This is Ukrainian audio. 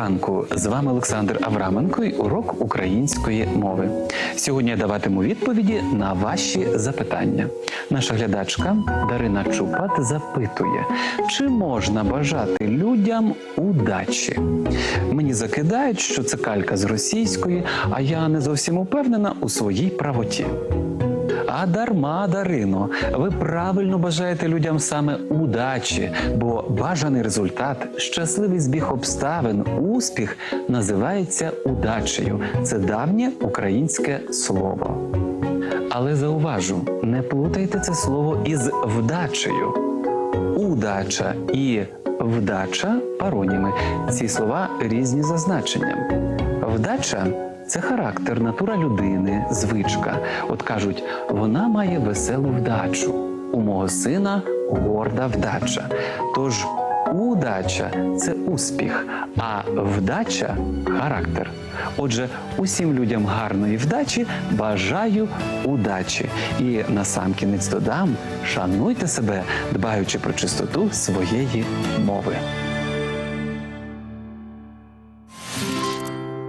ранку! З вами Олександр Авраменко і урок української мови. Сьогодні я даватиму відповіді на ваші запитання. Наша глядачка Дарина Чупат запитує, чи можна бажати людям удачі? Мені закидають, що це калька з російської, а я не зовсім упевнена у своїй правоті. А дарма, Дарино, ви правильно бажаєте людям саме удачі, бо бажаний результат, щасливий збіг обставин, успіх називається удачею. Це давнє українське слово. Але зауважу, не плутайте це слово із вдачею. Удача і вдача пароніми. Ці слова різні за значенням. Вдача це характер, натура людини, звичка. От кажуть, вона має веселу вдачу. У мого сина горда вдача. Тож удача це успіх, а вдача характер. Отже, усім людям гарної вдачі бажаю удачі. І насамкінець додам, шануйте себе, дбаючи про чистоту своєї мови.